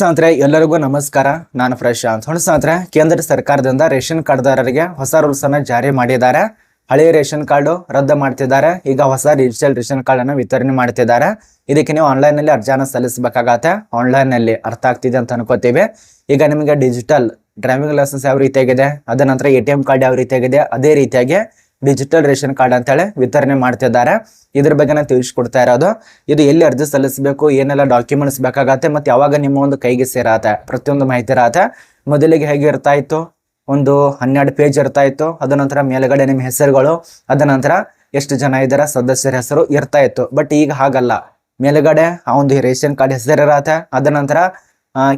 ಸ್ನೇಹಿತರೆ, ಎಲ್ಲರಿಗೂ ನಮಸ್ಕಾರ. ನಾನು ಪ್ರಶಾಂತ್ ಹೊಣ ಸ್ನೇಹಿತರೆ, ಕೇಂದ್ರ ಸರ್ಕಾರದಿಂದ ರೇಷನ್ ಕಾರ್ಡ್ದಾರರಿಗೆ ಹೊಸ ರೂಲ್ಸ್ ಅನ್ನ ಜಾರಿ ಮಾಡಿದ್ದಾರೆ. ಹಳೆಯ ರೇಷನ್ ಕಾರ್ಡು ರದ್ದು ಮಾಡ್ತಿದ್ದಾರೆ. ಈಗ ಹೊಸ ಡಿಜಿಟಲ್ ರೇಷನ್ ಕಾರ್ಡ್ ಅನ್ನು ವಿತರಣೆ ಮಾಡ್ತಿದ್ದಾರೆ. ಇದಕ್ಕೆ ನೀವು ಆನ್ಲೈನ್ನಲ್ಲಿ ಅರ್ಜಿಯನ್ನು ಸಲ್ಲಿಸಬೇಕಾಗತ್ತೆ. ಆನ್ಲೈನ್ನಲ್ಲಿ ಅರ್ಥ ಆಗ್ತಿದೆ ಅಂತ ಅನ್ಕೋತೀವಿ. ಈಗ ನಿಮಗೆ ಡಿಜಿಟಲ್ ಡ್ರೈವಿಂಗ್ ಲೈಸೆನ್ಸ್ ಯಾವ ರೀತಿಯಾಗಿದೆ? ಅದ ನಂತರ ಎ ಟಿ ಎಂ ಕಾರ್ಡ್ ಯಾವ ರೀತಿಯಾಗಿದೆ? ಅದೇ ರೀತಿಯಾಗಿ ಡಿಜಿಟಲ್ ರೇಷನ್ ಕಾರ್ಡ್ ಅಂತೇಳಿ ವಿತರಣೆ ಮಾಡ್ತಿದ್ದಾರೆ. ಇದ್ರ ಬಗ್ಗೆ ನಾನು ತಿಳಿಸ್ಕೊಡ್ತಾ ಇರೋದು. ಇದು ಎಲ್ಲಿ ಅರ್ಜಿ ಸಲ್ಲಿಸಬೇಕು, ಏನೆಲ್ಲ ಡಾಕ್ಯುಮೆಂಟ್ಸ್ ಬೇಕಾಗತ್ತೆ, ಮತ್ತೆ ಯಾವಾಗ ನಿಮ್ಮ ಒಂದು ಕೈಗೆ ಸೇರತ್ತೆ, ಪ್ರತಿಯೊಂದು ಮಾಹಿತಿ ಇರತ್ತೆ. ಮೊದಲಿಗೆ ಹೇಗೆ ಇರ್ತಾ ಇತ್ತು? ಒಂದು ಹನ್ನೆರಡು ಪೇಜ್ ಇರ್ತಾ ಇತ್ತು. ಅದ ನಂತರ ಮೇಲ್ಗಡೆ ನಿಮ್ಮ ಹೆಸರುಗಳು, ಅದ ನಂತರ ಎಷ್ಟು ಜನ ಇದ್ದಾರ ಸದಸ್ಯರ ಹೆಸರು ಇರ್ತಾ ಇತ್ತು. ಬಟ್ ಈಗ ಹಾಗಲ್ಲ. ಮೇಲ್ಗಡೆ ಆ ಒಂದು ರೇಷನ್ ಕಾರ್ಡ್ ಹೆಸರು ಇರತ್ತೆ. ಅದ ನಂತರ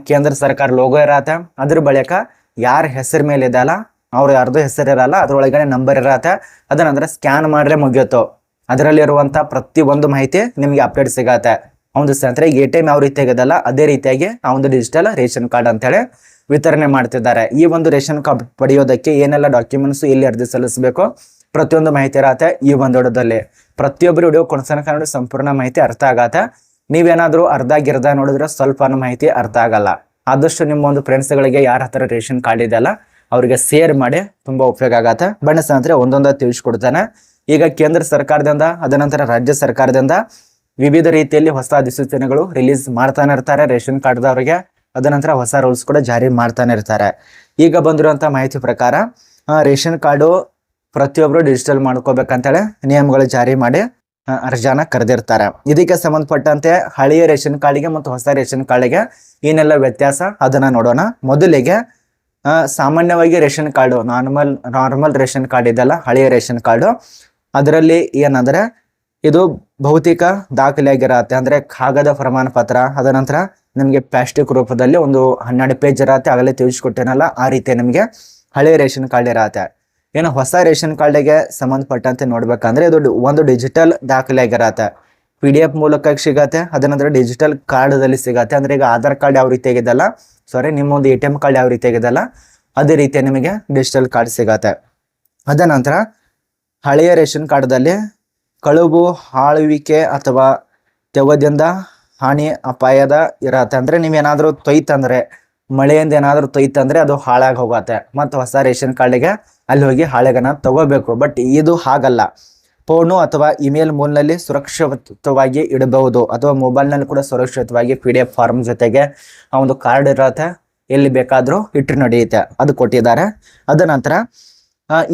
ಕೇಂದ್ರ ಸರ್ಕಾರ ಲೋಗೋ ಇರತ್ತೆ. ಅದ್ರ ಬಳಿಕ ಯಾರ ಹೆಸರು ಮೇಲೆ ಇದೆಯಲ್ಲ ಅವ್ರು ಯಾರ್ದು ಹೆಸರು ಇರಲ್ಲ, ಅದ್ರೊಳಗಡೆ ನಂಬರ್ ಇರತ್ತೆ. ಅದನ್ನಂದ್ರೆ ಸ್ಕ್ಯಾನ್ ಮಾಡ್ರೆ ಮುಗಿಯುತ್ತೆ. ಪ್ರತಿ ಒಂದು ಮಾಹಿತಿ ನಿಮ್ಗೆ ಅಪ್ಡೇಟ್ ಸಿಗತ್ತೆ. ಒಂದು ಅಂದ್ರೆ ಎ ಟಿ ಎಂ ಯಾವ ರೀತಿ ಅದೇ ರೀತಿಯಾಗಿ ಆ ಒಂದು ಡಿಜಿಟಲ್ ರೇಷನ್ ಕಾರ್ಡ್ ಅಂತೇಳಿ ವಿತರಣೆ ಮಾಡ್ತಿದ್ದಾರೆ. ಈ ಒಂದು ರೇಷನ್ ಕಾರ್ಡ್ ಪಡೆಯೋದಕ್ಕೆ ಏನೆಲ್ಲ ಡಾಕ್ಯುಮೆಂಟ್ಸ್ ಎಲ್ಲಿ ಅರ್ಜಿ ಸಲ್ಲಿಸಬೇಕು, ಪ್ರತಿಯೊಂದು ಮಾಹಿತಿ ಇರತ್ತೆ ಈ ಒಂದು ವಿಡಿಯೋದಲ್ಲಿ. ಪ್ರತಿಯೊಬ್ಬರು ವಿಡಿಯೋ ಕೊಡ್ಸನ ನೋಡಿ ಸಂಪೂರ್ಣ ಮಾಹಿತಿ ಅರ್ಥ ಆಗತ್ತೆ. ನೀವೇನಾದ್ರೂ ಅರ್ಧ ಗಿರ್ಧ ನೋಡಿದ್ರೆ ಸ್ವಲ್ಪ ಮಾಹಿತಿ ಅರ್ಥ ಆಗಲ್ಲ. ಆದಷ್ಟು ನಿಮ್ಮ ಒಂದು ಫ್ರೆಂಡ್ಸ್ಗಳಿಗೆ ಯಾರ ಹತ್ರ ರೇಷನ್ ಕಾರ್ಡ್ ಇದೆಯಲ್ಲ ಅವರಿಗೆ ಸೇರ್ ಮಾಡಿ ತುಂಬಾ ಉಪಯೋಗ ಆಗತ್ತೆ. ಬಣ್ಣ ಸ್ನೇಹಿತರೆ ಒಂದೊಂದ ತಿಳಿಸ್ಕೊಡ್ತಾನೆ. ಈಗ ಕೇಂದ್ರ ಸರ್ಕಾರದಿಂದ ಅದನಂತರ ರಾಜ್ಯ ಸರ್ಕಾರದಿಂದ ವಿವಿಧ ರೀತಿಯಲ್ಲಿ ಹೊಸ ಅಧಿಸೂಚನೆಗಳು ರಿಲೀಸ್ ಮಾಡ್ತಾನೆ ಇರ್ತಾರೆ ರೇಷನ್ ಕಾರ್ಡ್ದವರಿಗೆ ಅದನಂತರ ಹೊಸ ರೂಲ್ಸ್ ಕೂಡ ಜಾರಿ ಮಾಡ್ತಾನೆ ಇರ್ತಾರೆ. ಈಗ ಬಂದಿರುವಂತಹ ಮಾಹಿತಿ ಪ್ರಕಾರ ರೇಷನ್ ಕಾರ್ಡು ಪ್ರತಿಯೊಬ್ಬರು ಡಿಜಿಟಲ್ ಮಾಡ್ಕೋಬೇಕಂತೇಳಿ ನಿಯಮಗಳು ಜಾರಿ ಮಾಡಿ ಅರ್ಜಾನ ಕರೆದಿರ್ತಾರೆ. ಇದಕ್ಕೆ ಸಂಬಂಧಪಟ್ಟಂತೆ ಹಳೆಯ ರೇಷನ್ ಕಾರ್ಡಿಗೆ ಮತ್ತು ಹೊಸ ರೇಷನ್ ಕಾರ್ಡಿಗೆ ಏನೆಲ್ಲ ವ್ಯತ್ಯಾಸ ಅದನ್ನ ನೋಡೋಣ. ಮೊದಲಿಗೆ ಸಾಮಾನ್ಯವಾಗಿ ration card, normal normal ration card ಇದೆಲ್ಲ ಹಳೆಯ ರೇಷನ್ ಕಾರ್ಡು, ಅದರಲ್ಲಿ ಏನಂದ್ರೆ ಇದು ಭೌತಿಕ ದಾಖಲೆಯಾಗಿರತ್ತೆ. ಅಂದ್ರೆ ಕಾಗದ ಪ್ರಮಾಣ ಪತ್ರ ಅದ ನಂತರ ನಿಮಗೆ ಪ್ಲಾಸ್ಟಿಕ್ ರೂಪದಲ್ಲಿ ಒಂದು ಹನ್ನೆರಡು ಪೇಜ್ ಇರತ್ತೆ. ಆಗಲೇ ತಿಳಿಸ್ಕೊಟ್ಟೇನಲ್ಲ, ಆ ರೀತಿ ನಿಮಗೆ ಹಳೆಯ ರೇಷನ್ ಕಾರ್ಡ್ ಇರತ್ತೆ. ಏನು ಹೊಸ ರೇಷನ್ ಕಾರ್ಡಿಗೆ ಸಂಬಂಧಪಟ್ಟಂತೆ ನೋಡ್ಬೇಕಂದ್ರೆ ಇದು ಒಂದು ಡಿಜಿಟಲ್ ದಾಖಲೆಯಾಗಿರತ್ತೆ. ಪಿ ಡಿ ಎಫ್ ಮೂಲಕ ಸಿಗತ್ತೆ ಅದನಂತರ ಡಿಜಿಟಲ್ ಡಿಜಿಟಲ್ ಕಾರ್ಡದಲ್ಲಿ ಸಿಗತ್ತೆ. ಅಂದ್ರೆ ಈಗ ಆಧಾರ್ ಕಾರ್ಡ್ ಯಾವ ರೀತಿ ಆಗಿದೆಲ್ಲ ಸಾರಿ ನಿಮ್ಮ ಒಂದು ಎ ಟಿ ಎಂ ಕಾರ್ಡ್ ಯಾವ ರೀತಿ ಆಗಿದೆಲ್ಲ ಅದೇ ರೀತಿ ನಿಮಗೆ ಡಿಜಿಟಲ್ ಕಾರ್ಡ್ ಸಿಗತ್ತೆ. ಅದ ನಂತರ ಹಳೆಯ ರೇಷನ್ ಕಾರ್ಡ್ದಲ್ಲಿ ಕಳುಬು ಹಾಳುವಿಕೆ ಅಥವಾ ತೆವದಿಂದ ಹಾನಿ, ಅಪಾಯದ ಇರತ್ತೆ. ಅಂದ್ರೆ ನೀವೇನಾದರೂ ತೊಯ್ತಂದರೆ ಮಳೆಯಿಂದ ಏನಾದರೂ ತೊಯ್ತಂದರೆ ಅದು ಹಾಳಾಗಿ ಹೋಗತ್ತೆ. ಮತ್ತು ಹೊಸ ರೇಷನ್ ಕಾರ್ಡಿಗೆ ಅಲ್ಲಿ ಹೋಗಿ ಹಾಳೆಗನ ತಗೋಬೇಕು. ಬಟ್ ಇದು ಹಾಗಲ್ಲ. ಫೋನು ಅಥವಾ ಇಮೇಲ್ ಮೂಲನಲ್ಲಿ ಸುರಕ್ಷಿತವಾಗಿ ಇಡಬಹುದು ಅಥವಾ ಮೊಬೈಲ್ನಲ್ಲಿ ಕೂಡ ಸುರಕ್ಷಿತವಾಗಿ ಪಿ ಡಿ ಎಫ್ ಫಾರ್ಮ್ ಜೊತೆಗೆ ಆ ಒಂದು ಕಾರ್ಡ್ ಇರತ್ತೆ. ಎಲ್ಲಿ ಬೇಕಾದರೂ ಇಟ್ಟು ನಡೆಯುತ್ತೆ. ಅದು ಕೊಟ್ಟಿದ್ದಾರೆ. ಅದ ನಂತರ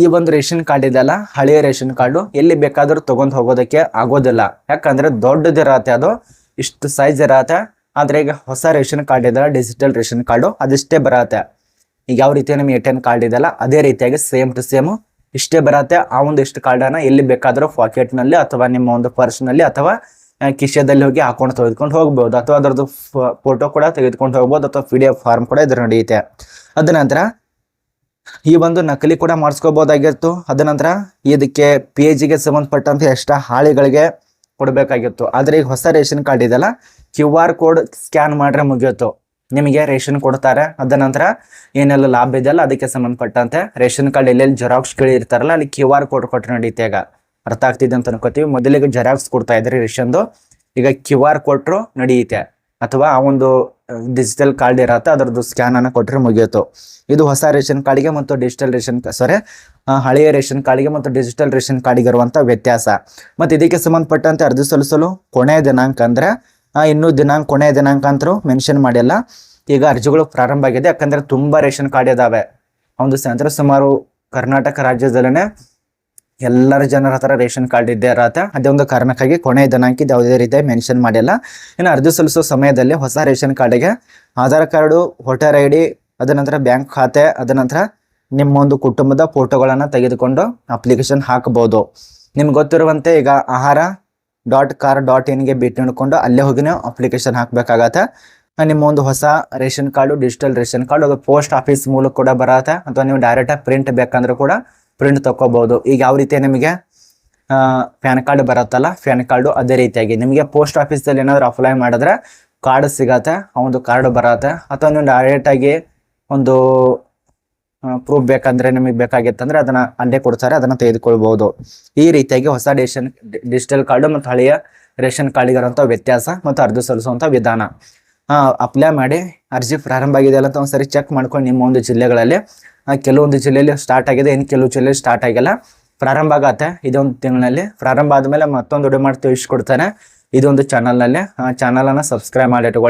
ಈ ಒಂದು ರೇಷನ್ ಕಾರ್ಡ್ ಇದೆಯಲ್ಲ, ಹಳೆಯ ರೇಷನ್ ಕಾರ್ಡು ಎಲ್ಲಿ ಬೇಕಾದರೂ ತೊಗೊಂಡು ಹೋಗೋದಕ್ಕೆ ಆಗೋದಿಲ್ಲ. ಯಾಕಂದರೆ ದೊಡ್ಡದಿರತ್ತೆ ಅದು, ಇಷ್ಟು ಸೈಜ್ ಇರತ್ತೆ. ಆದರೆ ಈಗ ಹೊಸ ರೇಷನ್ ಕಾರ್ಡ್ ಇದೆಲ್ಲ ಡಿಜಿಟಲ್ ರೇಷನ್ ಕಾರ್ಡು, ಅದಿಷ್ಟೇ ಬರತ್ತೆ. ಈಗ ಯಾವ ರೀತಿ ನಮಗೆ ಎ ಟಿ ಎಂ ಕಾರ್ಡ್ ಇದೆಯಲ್ಲ, ಅದೇ ರೀತಿಯಾಗಿ ಸೇಮ್ ಟು ಸೇಮ್ ಇಷ್ಟೇ ಬರತ್ತೆ. ಆ ಒಂದು ಇಷ್ಟು ಕಾರ್ಡನ್ನ ಎಲ್ಲಿ ಬೇಕಾದರೂ ಪಾಕೆಟ್ನಲ್ಲಿ ಅಥವಾ ನಿಮ್ಮ ಒಂದು ಪರ್ಸ್ನಲ್ಲಿ ಅಥವಾ ಕಿಶೆದಲ್ಲಿ ಹೋಗಿ ಹಾಕೊಂಡು ತೆಗೆದುಕೊಂಡು ಹೋಗ್ಬೋದು. ಅಥವಾ ಅದರದ್ದು ಫೋಟೋ ಕೂಡ ತೆಗೆದುಕೊಂಡು ಹೋಗ್ಬೋದು ಅಥವಾ ಪಿ ಡಿ ಎಫ್ ಫಾರ್ಮ್ ಕೂಡ ಇದ್ರ ನಡೆಯುತ್ತೆ. ಅದ ನಂತರ ಈ ಒಂದು ನಕಲಿ ಕೂಡ ಮಾಡಿಸ್ಕೋಬಹುದಾಗಿತ್ತು ಅದ ನಂತರ ಇದಕ್ಕೆ ಪಿ ಗೆ ಸಂಬಂಧಪಟ್ಟಂತೆ ಎಷ್ಟ ಹಾಳಿಗಳಿಗೆ ಕೊಡಬೇಕಾಗಿತ್ತು. ಆದರೆ ಈಗ ಹೊಸ ರೇಷನ್ ಕಾರ್ಡ್ ಇದೆಲ್ಲ ಕ್ಯೂ ಆರ್ ಕೋಡ್ ಸ್ಕ್ಯಾನ್ ಮಾಡ್ರೆ ಮುಗಿಯಿತು ನಿಮಗೆ ರೇಷನ್ ಕೊಡ್ತಾರೆ. ಅದ ನಂತರ ಏನೆಲ್ಲ ಲಾಭ ಇದೆಯಲ್ಲ ಅದಕ್ಕೆ ಸಂಬಂಧಪಟ್ಟಂತೆ ರೇಷನ್ ಕಾರ್ಡ್ ಎಲ್ಲೆಲ್ಲಿ ಜೆರಾಕ್ಸ್ ಇರ್ತಾರಲ್ಲ ಅಲ್ಲಿ ಕ್ಯೂ ಆರ್ ಕೋಡ್ ಕೊಟ್ಟರೆ ನಡೀತೆ ಈಗ. ಅರ್ಥ ಆಗ್ತಿದೆ ಅಂತ ಅನ್ಕೋತೀವಿ. ಮೊದಲಿಗೆ ಜೆರಾಕ್ಸ್ ಕೊಡ್ತಾ ಇದ್ರಿ ರೇಷನ್ದು. ಈಗ ಕ್ಯೂ ಆರ್ ಕೊಟ್ಟರು ನಡೆಯುತ್ತೆ ಅಥವಾ ಆ ಒಂದು ಡಿಜಿಟಲ್ ಕಾರ್ಡ್ ಇರತ್ತೆ, ಅದರದ್ದು ಸ್ಕ್ಯಾನ್ ಅನ್ನ ಕೊಟ್ಟರೆ ಮುಗಿಯಿತು ಇದು ಹೊಸ ರೇಷನ್ ಕಾರ್ಡಿಗೆ ಮತ್ತು ಡಿಜಿಟಲ್ ರೇಷನ್ ಸಾರಿ ಹಳೆಯ ರೇಷನ್ ಕಾರ್ಡಿಗೆ ಮತ್ತು ಡಿಜಿಟಲ್ ರೇಷನ್ ಕಾರ್ಡಿಗೆ ಇರುವಂಥ ವ್ಯತ್ಯಾಸ. ಮತ್ತು ಇದಕ್ಕೆ ಸಂಬಂಧಪಟ್ಟಂತೆ ಅರ್ಜಿ ಸಲ್ಲಿಸಲು ಕೊನೆಯ ದಿನಾಂಕ ಅಂದ್ರೆ ಇನ್ನೂ ದಿನಾಂಕ, ಕೊನೆಯ ದಿನಾಂಕ ಅಂತರೂ ಮೆನ್ಷನ್ ಮಾಡಿಲ್ಲ. ಈಗ ಅರ್ಜಿಗಳು ಪ್ರಾರಂಭ ಆಗಿದೆ. ಯಾಕಂದ್ರೆ ತುಂಬಾ ರೇಷನ್ ಕಾರ್ಡ್ ಇದಾವೆ. ಒಂದು ಸಂತ್ರ ಸುಮಾರು ಕರ್ನಾಟಕ ರಾಜ್ಯದಲ್ಲೇ ಎಲ್ಲರ ಜನರ ಹತ್ರ ರೇಷನ್ ಕಾರ್ಡ್ ಇದ್ದೇ ಇರತ್ತೆ. ಅದೇ ಒಂದು ಕಾರಣಕ್ಕಾಗಿ ಕೊನೆಯ ದಿನಾಂಕ ಯಾವುದೇ ರೀತಿ ಮೆನ್ಷನ್ ಮಾಡಿಲ್ಲ. ಇನ್ನು ಅರ್ಜಿ ಸಲ್ಲಿಸೋ ಸಮಯದಲ್ಲಿ ಹೊಸ ರೇಷನ್ ಕಾರ್ಡಿಗೆ Aadhaar card, voter I D, ಅದ ನಂತರ ಬ್ಯಾಂಕ್ ಖಾತೆ, ಅದ ನಂತರ ನಿಮ್ಮ ಒಂದು ಕುಟುಂಬದ ಫೋಟೋಗಳನ್ನು ತೆಗೆದುಕೊಂಡು ಅಪ್ಲಿಕೇಶನ್ ಹಾಕಬಹುದು ನಿಮ್ಗೆ ಗೊತ್ತಿರುವಂತೆ ಈಗ ಆಹಾರ ಡಾಟ್ ಕಾರ್ ಡಾಟ್ ಇನ್ಗೆ ಭೇಟಿ ನೋಡಿಕೊಂಡು ಅಲ್ಲೇ ಹೋಗಿ ನಾವು ಅಪ್ಲಿಕೇಶನ್ ಹಾಕಬೇಕಾಗತ್ತೆ. ನಿಮ್ಮ ಒಂದು ಹೊಸ ration card digital ration card, ಅದು ಪೋಸ್ಟ್ ಆಫೀಸ್ ಮೂಲಕ ಕೂಡ ಬರತ್ತೆ. ಅಥವಾ ನೀವು ಡೈರೆಕ್ಟ್ ಪ್ರಿಂಟ್ ಬೇಕಂದ್ರೆ ಕೂಡ ಪ್ರಿಂಟ್ ತಗೋಬಹುದು ಈಗ ಯಾವ ರೀತಿ ನಿಮಗೆ ಪ್ಯಾನ್ ಕಾರ್ಡ್ ಬರುತ್ತಲ್ಲ, ಪ್ಯಾನ್ ಕಾರ್ಡು ಅದೇ ರೀತಿಯಾಗಿ. ನಿಮಗೆ ಪೋಸ್ಟ್ ಆಫೀಸಲ್ಲಿ ಏನಾದ್ರು ಅಪ್ಲೈ ಮಾಡಿದ್ರೆ ಕಾರ್ಡ್ ಸಿಗತ್ತೆ, ಆ ಒಂದು ಕಾರ್ಡ್ ಬರತ್ತೆ. ಅಥವಾ ನೀವು ಡೈರೆಕ್ಟ್ ಆಗಿ ಒಂದು ಪ್ರೂಫ್ ಬೇಕಂದ್ರೆ ನಿಮಗೆ ಬೇಕಾಗಿತ್ತಂದ್ರೆ ಅದನ್ನ ಅಲ್ಲೇ ಕೊಡ್ತಾರೆ, ಅದನ್ನ ತೆಗೆದುಕೊಳ್ಬಹುದು ಈ ರೀತಿಯಾಗಿ ಹೊಸ ರೇಷನ್ ಡಿಜಿಟಲ್ ಕಾರ್ಡ್ ಮತ್ತು ಹಳೆಯ ರೇಷನ್ ಕಾರ್ಡಿಗಿರುವಂಥ ವ್ಯತ್ಯಾಸ ಮತ್ತು ಅರ್ಜಿ ಸಲ್ಲಿಸುವಂಥ ವಿಧಾನ. ಅಪ್ಲೈ ಮಾಡಿ, ಅರ್ಜಿ ಪ್ರಾರಂಭ ಆಗಿದೆ ಅಂತ ಒಂದ್ಸರಿ ಚೆಕ್ ಮಾಡ್ಕೊಂಡು ನಿಮ್ಮ ಒಂದು ಜಿಲ್ಲೆಗಳಲ್ಲಿ ಕೆಲವೊಂದು ಜಿಲ್ಲೆಯಲ್ಲಿ ಸ್ಟಾರ್ಟ್ ಆಗಿದೆ, ಇನ್ನು ಕೆಲವು ಜಿಲ್ಲೆಯಲ್ಲಿ ಸ್ಟಾರ್ಟ್ ಆಗಿಲ್ಲ. ಪ್ರಾರಂಭ ಆಗತ್ತೆ, ಇದೊಂದು ತಿಂಗಳಲ್ಲಿ. ಪ್ರಾರಂಭ ಆದಮೇಲೆ ಮತ್ತೊಂದು ವಿಡಿಯೋ ಮಾಡಿ ತಿಳಿಸ್ಕೊಡ್ತಾನೆ. ಇದೊಂದು ಚಾನಲ್ನಲ್ಲಿ ಆ ಚಾನಲನ್ನು ಸಬ್ಸ್ಕ್ರೈಬ್ ಮಾಡಿ ಇಟ್ಕೊಳ್ಳಿ.